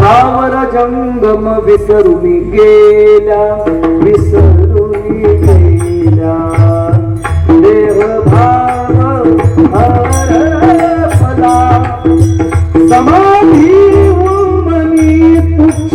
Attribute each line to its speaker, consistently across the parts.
Speaker 1: स्थावर जंगम विसरून गेला विसरून गेला. देव भाव हर समाधी मनी पुच्छ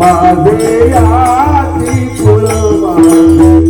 Speaker 1: my way, I keep.